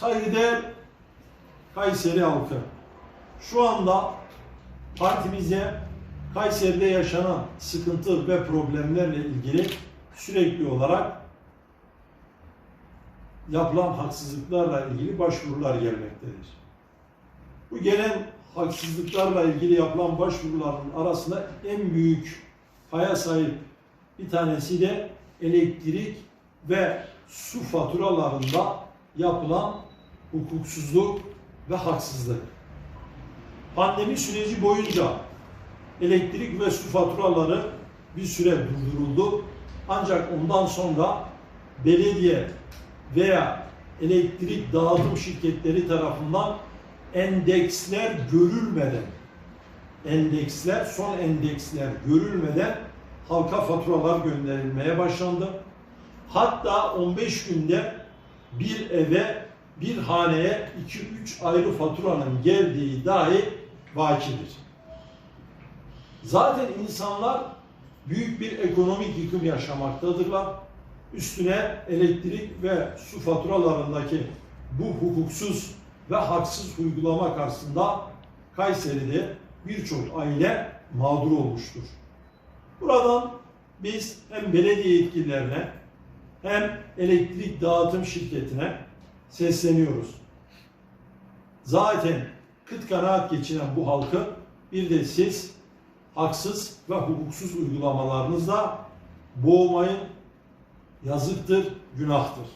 Saygıdeğer Kayseri halkı, şu anda partimize Kayseri'de yaşanan sıkıntı ve problemlerle ilgili sürekli olarak yapılan haksızlıklarla ilgili başvurular gelmektedir. Bu gelen haksızlıklarla ilgili yapılan başvuruların arasında en büyük paya sahip bir tanesi de elektrik ve su faturalarında yapılan hukuksuzluk ve haksızlık. Pandemi süreci boyunca elektrik ve su faturaları bir süre durduruldu. Ancak ondan sonra belediye veya elektrik dağıtım şirketleri tarafından endeksler görülmeden endeksler, son endeksler görülmeden halka faturalar gönderilmeye başlandı. Hatta 15 günde bir eve, bir haneye 2-3 ayrı faturanın geldiği dahi vakidir. Zaten insanlar büyük bir ekonomik yıkım yaşamaktadırlar. Üstüne elektrik ve su faturalarındaki bu hukuksuz ve haksız uygulama karşısında Kayseri'de birçok aile mağdur olmuştur. Buradan biz hem belediye yetkililerine hem elektrik dağıtım şirketine sesleniyoruz. Zaten kıt kanaat geçinen bu halkı bir de siz haksız ve hukuksuz uygulamalarınızla boğmayın. Yazıktır, günahtır.